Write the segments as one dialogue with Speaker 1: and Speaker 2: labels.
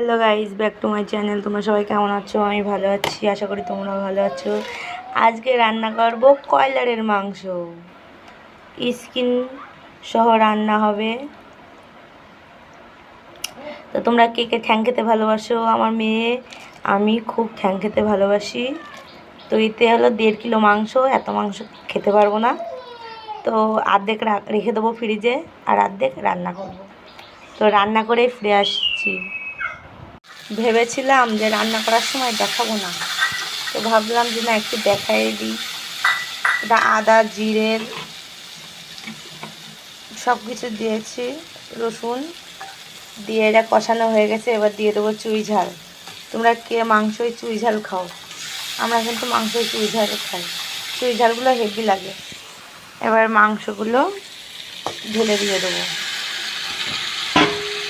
Speaker 1: Hello guys back to my channel. তোমরা সবাই কেমন আছো? আমি ভালো আছি, আশা করি তোমরা ভালো আছো। আজকে রান্না করব কয়লারের মাংস। স্কিন সহ রান্না হবে। তো তোমরা কে কে ঠ্যাং খেতে ভালোবাসো? আমার মেয়ে, আমি খুব ঠ্যাং খেতে ভালোবাসি। তো এতে হলো দেড় কিলো মাংস, এত মাংস খেতে পারব না। তো আর্ধেক রেখে দেবো ফ্রিজে আর আর্ধেক রান্না করব। তো রান্না করে ফিরে আসছি। ভেবেছিলাম যে রান্না করার সময় দেখাবো না। তো ভাবলাম যে না, একটু দেখাই দিই। এটা আদা জিরের সব কিছু দিয়েছি, রসুন দিয়ে এটা কষানো হয়ে গেছে, এবার দিয়ে দেবো চুই ঝাল। তোমরা কে মাংসই চুই ঝাল খাও? আমরা কিন্তু মাংসই চুই ঝাল খাই। চুই ঝালগুলো হেভি লাগে। এবার মাংসগুলো ঢেলে দিয়ে দেবো।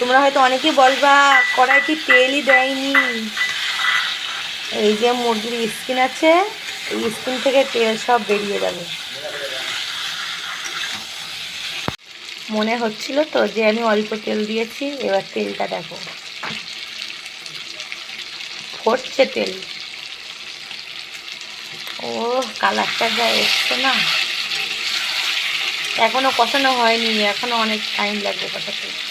Speaker 1: তোমরা হয়তো অনেকেই বলবা কড়াইটি তেলই দেয়নি। এই যে মুরগির স্কিন আছে, এই স্কিন থেকে তেল সব বেরিয়ে যাবে। মনে হচ্ছিল তো যে আমি অল্প তেল দিয়েছি, এবার তেলটা দেখো। ফটছে তেল। ও, কালারটা যা এসছে না। এখনও কষানো হয়নি, এখনও অনেক টাইম লাগবে কষাতে।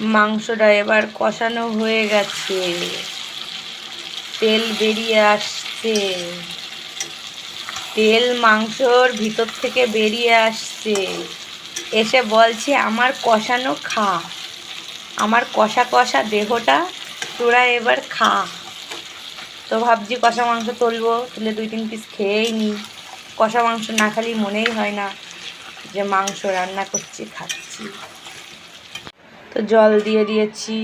Speaker 1: মাংসটা এবার কষানো হয়ে গেছে। তেল বেরিয়ে আসছে। তেল মাংসর ভিতর থেকে বেরিয়ে আসছে। এসে বলছে, আমার কষানো খা। আমার কষা কষা দেহটা তোরা এবার খা। তো ভাবছি কষা মাংস তুলবো, তুলে দুই তিন পিস খেয়েই নি। কষা মাংস না খালি মনেই হয় না যে মাংস রান্না করছি, খাচ্ছি। তো জল দিয়ে দিয়েছি,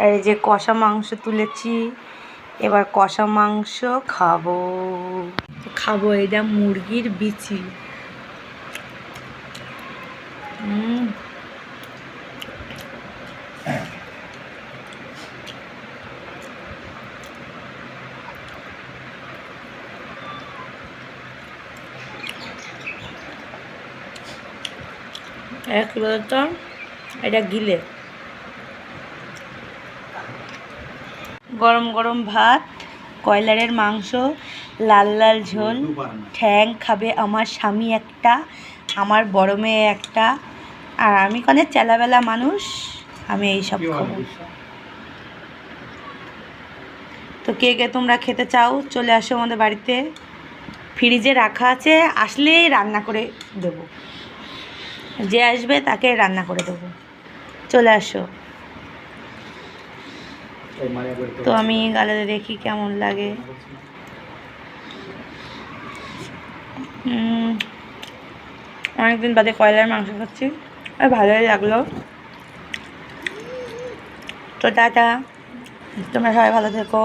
Speaker 1: আর এই যে কষা মাংস তুলেছি, এবার কষা মাংস খাব। খাব এটা মুরগির বিচি। এক বলতো এটা গিলে। গরম গরম ভাত কয়লারের মাংস লাল লাল ঝোল ঠ্যাং খাবে আমার স্বামী একটা আমার বড় মেয়ে একটা। আর আমি কনে চেলাবেলা মানুষ আমি এই সব খাব। তো কে কে তোমরা খেতে চাও চলে আসো আমাদের বাড়িতে। ফ্রিজে রাখা আছে আসলেই রান্না করে দেবো। যে আসবে তাকে রান্না করে দেবো। চলে আসো। তো আমি গালে দেখি কেমন লাগে। অনেকদিন বাদে কয়লার মাংস খাচ্ছি। আর ভালোই লাগল। তো টাটা। তোমরা সবাই ভালো থেকো।